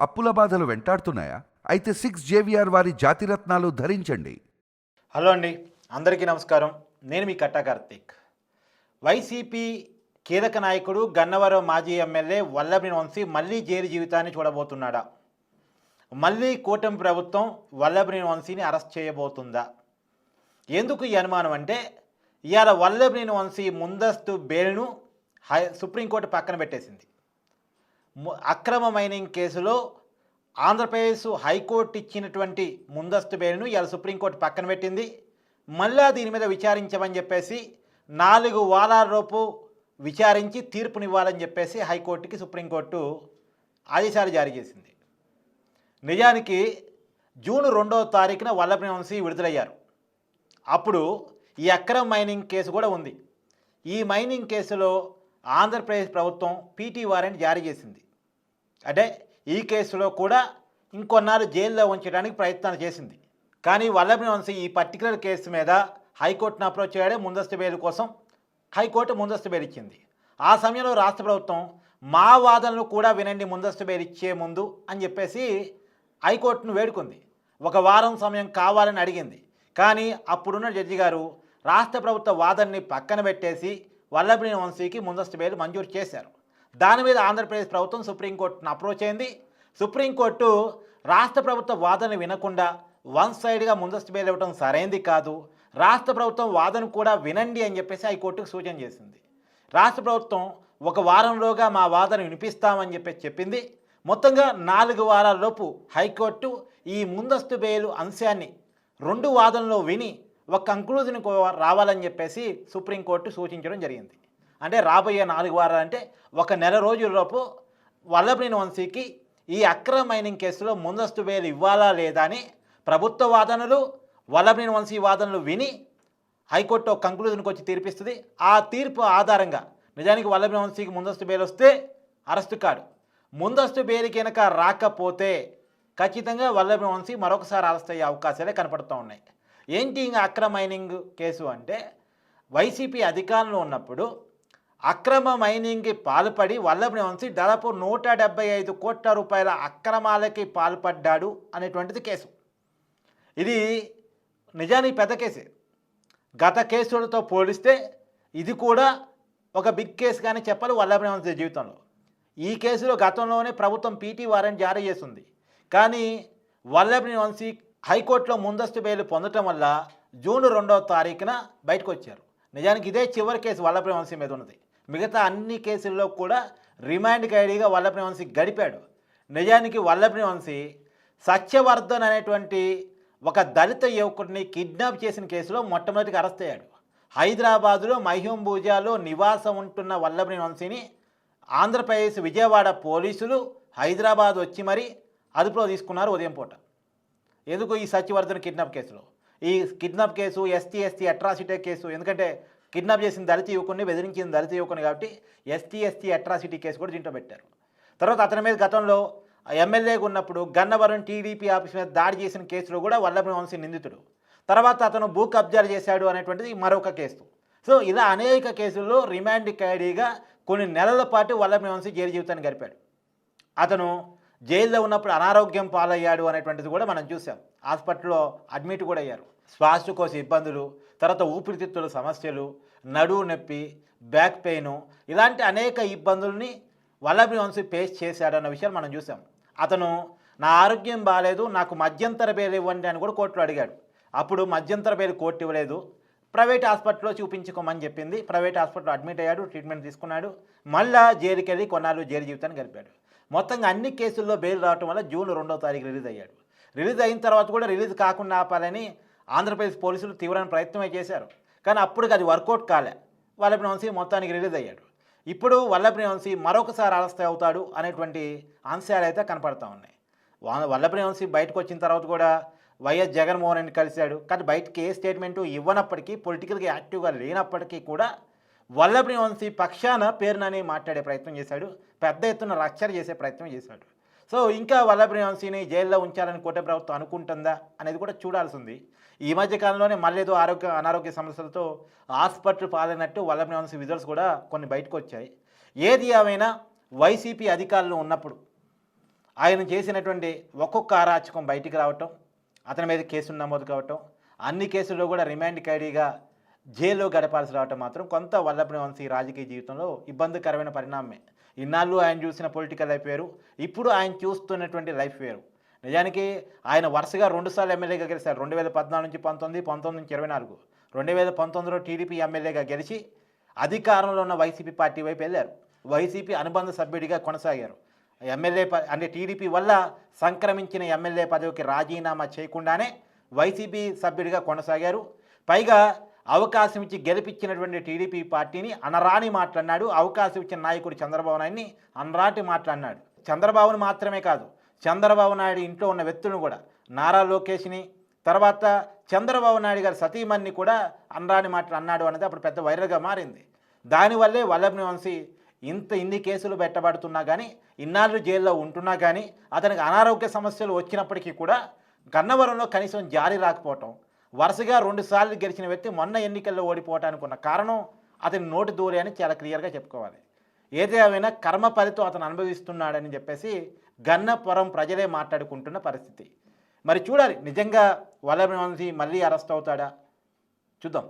అప్పుల బాధలు వెంటాడుతున్నాయా? అయితే సిక్స్ జేవిఆర్ వారి జాతిరత్నాలు ధరించండి. హలో అండి. అందరికీ నమస్కారం. నేను మీ కట్టా కార్తీక్. వైసీపీ కీలక నాయకుడు గన్నవరం మాజీ ఎమ్మెల్యే వల్లభి వంశీ మళ్ళీ జైలు జీవితాన్ని చూడబోతున్నాడా? మళ్ళీ కూటమి ప్రభుత్వం వల్లభి వంశీని అరెస్ట్ చేయబోతుందా? ఎందుకు ఈ అనుమానం అంటే ఇవాళ వల్లభి వంశీ ముందస్తు బెయిల్ను హై సుప్రీంకోర్టు పక్కన పెట్టేసింది. అక్రమ మైనింగ్ కేసులో ఆంధ్రప్రదేశ్ హైకోర్టు ఇచ్చినటువంటి ముందస్తు బెయిల్ను ఇవాళ సుప్రీంకోర్టు పక్కన పెట్టింది. మళ్ళా దీని మీద విచారించమని చెప్పేసి నాలుగు వారాలలోపు విచారించి తీర్పునివ్వాలని చెప్పేసి హైకోర్టుకి సుప్రీంకోర్టు ఆదేశాలు జారీ చేసింది. నిజానికి జూన్ రెండవ తారీఖున వల్లభని వంశీ విడుదలయ్యారు. అప్పుడు ఈ అక్రమ మైనింగ్ కేసు కూడా ఉంది. ఈ మైనింగ్ కేసులో ఆంధ్రప్రదేశ్ ప్రభుత్వం పీటీ వారెంట్ జారీ చేసింది. అంటే ఈ కేసులో కూడా ఇంకొన్నాళ్ళు జైల్లో ఉంచడానికి ప్రయత్నాలు చేసింది. కానీ వల్లభని వంశీ ఈ పర్టికులర్ కేసు మీద హైకోర్టును అప్రోచ్ చేయడే ముందస్తు బెయిల్ కోసం హైకోర్టు ముందస్తు బెయిల్ ఇచ్చింది. ఆ సమయంలో రాష్ట్ర ప్రభుత్వం మా వాదనలు కూడా వినండి ముందస్తు బెయిల్ ఇచ్చే ముందు అని చెప్పేసి హైకోర్టును వేడుకుంది. ఒక వారం సమయం కావాలని అడిగింది. కానీ అప్పుడున్న జడ్జి గారు రాష్ట్ర ప్రభుత్వ వాదనని పక్కన పెట్టేసి వల్లభని వంశీకి ముందస్తు బెయిల్ మంజూరు చేశారు. దాని మీద ఆంధ్రప్రదేశ్ ప్రభుత్వం సుప్రీంకోర్టును అప్రోచ్ అయింది. సుప్రీంకోర్టు రాష్ట్ర ప్రభుత్వ వాదన వినకుండా వన్ సైడ్గా ముందస్తు బెయిల్ ఇవ్వడం సరైంది కాదు. రాష్ట్ర ప్రభుత్వం వాదన కూడా వినండి అని చెప్పేసి హైకోర్టుకు సూచన చేసింది. రాష్ట్ర ప్రభుత్వం ఒక వారంలోగా మా వాదన వినిపిస్తామని చెప్పేసి చెప్పింది. మొత్తంగా నాలుగు వారాలలోపు హైకోర్టు ఈ ముందస్తు బేలు అంశాన్ని రెండు వాదనలో విని ఒక కంక్లూజన్కు రావాలని చెప్పేసి సుప్రీంకోర్టు సూచించడం జరిగింది. అంటే రాబోయే నాలుగు వారాలు అంటే ఒక నెల రోజులలోపు వల్లభనేని వంశీకి ఈ అక్రమ మైనింగ్ కేసులో ముందస్తు బెయిల్ ఇవ్వాలా లేదా అని ప్రభుత్వ వాదనలు వల్లభనేని వంశీ వాదనలు విని హైకోర్టు ఒక కంక్లూజన్కి వచ్చి తీర్పిస్తుంది. ఆ తీర్పు ఆధారంగా నిజానికి వల్లభనేని వంశీకి ముందస్తు బెయిల్ వస్తే అరెస్టు కాడు. ముందస్తు బెయిల్ కనుక రాకపోతే ఖచ్చితంగా వల్లభనేని వంశీ మరొకసారి అరెస్ట్ అయ్యే అవకాశాలే కనపడుతూ ఉన్నాయి. ఏంటి ఇంకా అక్రమ మైనింగ్ కేసు అంటే వైసీపీ అధికారంలో ఉన్నప్పుడు అక్రమ మైనింగ్కి పాల్పడి వల్లభని వంశీ దాదాపు నూట డెబ్బై ఐదు కోట్ల రూపాయల అక్రమాలకి పాల్పడ్డాడు అనేటువంటిది కేసు. ఇది నిజానికి పెద్ద కేసే. గత కేసులతో పోలిస్తే ఇది కూడా ఒక బిగ్ కేసు కానీ చెప్పాలి వల్లభని వంశీ జీవితంలో. ఈ కేసులో గతంలోనే ప్రభుత్వం పీటీ వారెంట్ జారీ చేస్తుంది కానీ వల్లభని వంశీ హైకోర్టులో ముందస్తు బెయిల్ పొందటం వల్ల జూన్ రెండవ తారీఖున బయటకు వచ్చారు. నిజానికి ఇదే చివరి కేసు వల్లభని వంశీ మీద ఉన్నది. మిగతా అన్ని కేసుల్లో కూడా రిమాండ్ ఖైడీగా వల్లభని వంశీ గడిపాడు. నిజానికి వల్లభని వంశీ సత్యవర్ధన్ అనేటువంటి ఒక దళిత యువకుడిని కిడ్నాప్ చేసిన కేసులో మొట్టమొదటిగా అరెస్ట్ అయ్యాడు. హైదరాబాదులో మహిం భూజాలో నివాసం ఉంటున్న వల్లభని వంశీని ఆంధ్రప్రదేశ్ విజయవాడ పోలీసులు హైదరాబాద్ వచ్చి మరీ అదుపులో తీసుకున్నారు ఉదయం పూట. ఎందుకు ఈ సత్యవర్ధన్ కిడ్నాప్ కేసులో? ఈ kidnap case ST ST atrocity case ఎందుకంటే కిడ్నాప్ చేసిన దళిత యువకుని బెదిరించిన దళిత యువకుని కాబట్టి ఎస్టీ ఎస్టీ అట్రాసిటీ కేసు కూడా దీంట్లో పెట్టారు. తర్వాత అతని మీద గతంలో ఎమ్మెల్యేగా ఉన్నప్పుడు గన్నవరం టీడీపీ ఆఫీస్ మీద దాడి చేసిన కేసులో కూడా వల్లభ వంశీ నిందితుడు. తర్వాత అతను భూ కబ్జాలు చేశాడు అనేటువంటిది మరొక కేసు. సో ఇలా అనేక కేసుల్లో రిమాండ్ ఖైడీగా కొన్ని నెలల పాటు వల్లభ వంశీ జైలు జీవితాన్ని గడిపాడు. అతను జైల్లో ఉన్నప్పుడు అనారోగ్యం పాలయ్యాడు అనేటువంటిది కూడా మనం చూసాం. హాస్పిటల్లో అడ్మిట్ కూడా అయ్యారు. శ్వాసకోశ ఇబ్బందులు తర్వాత ఊపిరితిత్తుల సమస్యలు నడువు నొప్పి బ్యాక్ పెయిన్ ఇలాంటి అనేక ఇబ్బందుల్ని వల్లభి వంశీ ఫేస్ చేశాడన్న విషయాలు మనం చూసాం అతను నా ఆరోగ్యం బాగాలేదు నాకు మధ్యంతర బెయిల్ ఇవ్వండి అని కూడా కోర్టులో అడిగాడు. అప్పుడు మధ్యంతర బెయిల్ కోర్టు ఇవ్వలేదు. ప్రైవేట్ హాస్పిటల్లో చూపించుకోమని చెప్పింది. ప్రైవేట్ హాస్పిటల్లో అడ్మిట్ అయ్యాడు ట్రీట్మెంట్ తీసుకున్నాడు. మళ్ళా జైలుకి వెళ్ళి కొన్నాళ్ళు జైలు జీవితాన్ని గడిపాడు. మొత్తంగా అన్ని కేసుల్లో బెయిల్ రావటం వల్ల జూన్ రెండో తారీఖు రిలీజ్ అయ్యాడు. రిలీజ్ అయిన తర్వాత కూడా రిలీజ్ కాకుండా ఆపాలని ఆంధ్రప్రదేశ్ పోలీసులు తీవ్రమైన ప్రయత్నమే చేశారు. కానీ అప్పటికి అది వర్కౌట్ కాలే. వల్లభని వంశీ మొత్తానికి రిలీజ్ అయ్యాడు. ఇప్పుడు వల్లభని వంశీ మరొకసారి అరెస్ట్ అవుతాడు అనేటువంటి అంశాలు అయితే కనపడతా ఉన్నాయి. వా- వల్లభని వంశీ బయటకు వచ్చిన తర్వాత కూడా వైఎస్ జగన్మోహన్ రెడ్డి కలిశాడు. కానీ బయటకి ఏ స్టేట్మెంటు ఇవ్వనప్పటికీ పొలిటికల్గా యాక్టివ్గా లేనప్పటికీ కూడా వల్లభని వంశీ పక్షాన పేరునని మాట్లాడే ప్రయత్నం చేశాడు. పెద్ద ఎత్తున రక్షణ చేసే ప్రయత్నం చేశాడు. సో ఇంకా వల్లభని వంశీని జైల్లో ఉంచాలని కోట ప్రభుత్వం అనుకుంటుందా అనేది కూడా చూడాల్సి ఉంది ఈ మధ్య కాలంలోనే మళ్ళీ ఏదో ఆరోగ్య అనారోగ్య సమస్యలతో హాస్పిటల్ పాలైనట్టు వల్లభని వంశీ విజువల్స్ కూడా కొన్ని బయటకు వచ్చాయి. ఏది ఏమైనా వైసీపీ అధికారులు ఉన్నప్పుడు ఆయన చేసినటువంటి ఒక్కొక్క అరాచకం బయటికి రావటం అతని మీద కేసులు నమోదు కావటం అన్ని కేసుల్లో కూడా రిమాండ్ ఖైడీగా జైల్లో గడపాల్సి రావటం మాత్రం కొంత వల్లభని వంశీ రాజకీయ జీవితంలో ఇబ్బందికరమైన పరిణామమే. ఇన్నాళ్ళు ఆయన చూసిన పొలిటికల్ లైఫ్ వేరు ఇప్పుడు ఆయన చూస్తున్నటువంటి లైఫ్ వేరు. నిజానికి ఆయన వరుసగా రెండుసార్లు ఎమ్మెల్యేగా గెలిచారు. రెండు వేల పద్నాలుగు నుంచి పంతొమ్మిది పంతొమ్మిది నుంచి ఇరవై నాలుగు. రెండు వేల పంతొమ్మిదిలో టీడీపీ ఎమ్మెల్యేగా గెలిచి అధికారంలో ఉన్న వైసీపీ పార్టీ వైపు వెళ్ళారు. వైసీపీ అనుబంధ సభ్యుడిగా కొనసాగారు. ఎమ్మెల్యే ప అంటే టీడీపీ వల్ల సంక్రమించిన ఎమ్మెల్యే పదవికి రాజీనామా చేయకుండానే వైసీపీ సభ్యుడిగా కొనసాగారు. పైగా అవకాశం ఇచ్చి గెలిపించినటువంటి టీడీపీ పార్టీని అనరాని మాట్లాడినాడు. అవకాశం ఇచ్చిన నాయకుడు చంద్రబాబు నాయుడిని అనరాటి మాట్లాడినాడు. చంద్రబాబును మాత్రమే కాదు చంద్రబాబు నాయుడు ఇంట్లో ఉన్న వ్యక్తులను కూడా నారా లోకేష్ని తర్వాత చంద్రబాబు నాయుడు గారి సతీమణ్ణి కూడా అనరాని మాటలు అన్నాడు అనేది అప్పుడు పెద్ద వైరల్గా మారింది. దానివల్లే వల్లభని వంశీ ఇంత ఇన్ని కేసులు పెట్టబడుతున్నా కానీ ఇన్నాళ్ళు జైల్లో ఉంటున్నా కానీ అతనికి అనారోగ్య సమస్యలు వచ్చినప్పటికీ కూడా గన్నవరంలో కనీసం జారి రాకపోవటం వరుసగా రెండుసార్లు గెలిచిన వ్యక్తి మొన్న ఎన్నికల్లో ఓడిపోవటానికి ఉన్న కారణం అతని నోటి దూరే అని చాలా క్లియర్గా చెప్పుకోవాలి. ఏదేమైనా కర్మ ఫలితం అతను అనుభవిస్తున్నాడని చెప్పేసి గన్నపురం ప్రజలే మాట్లాడుకుంటున్న పరిస్థితి. మరి చూడాలి నిజంగా వల్లభి మళ్ళీ అరెస్ట్ అవుతాడా? చూద్దాం.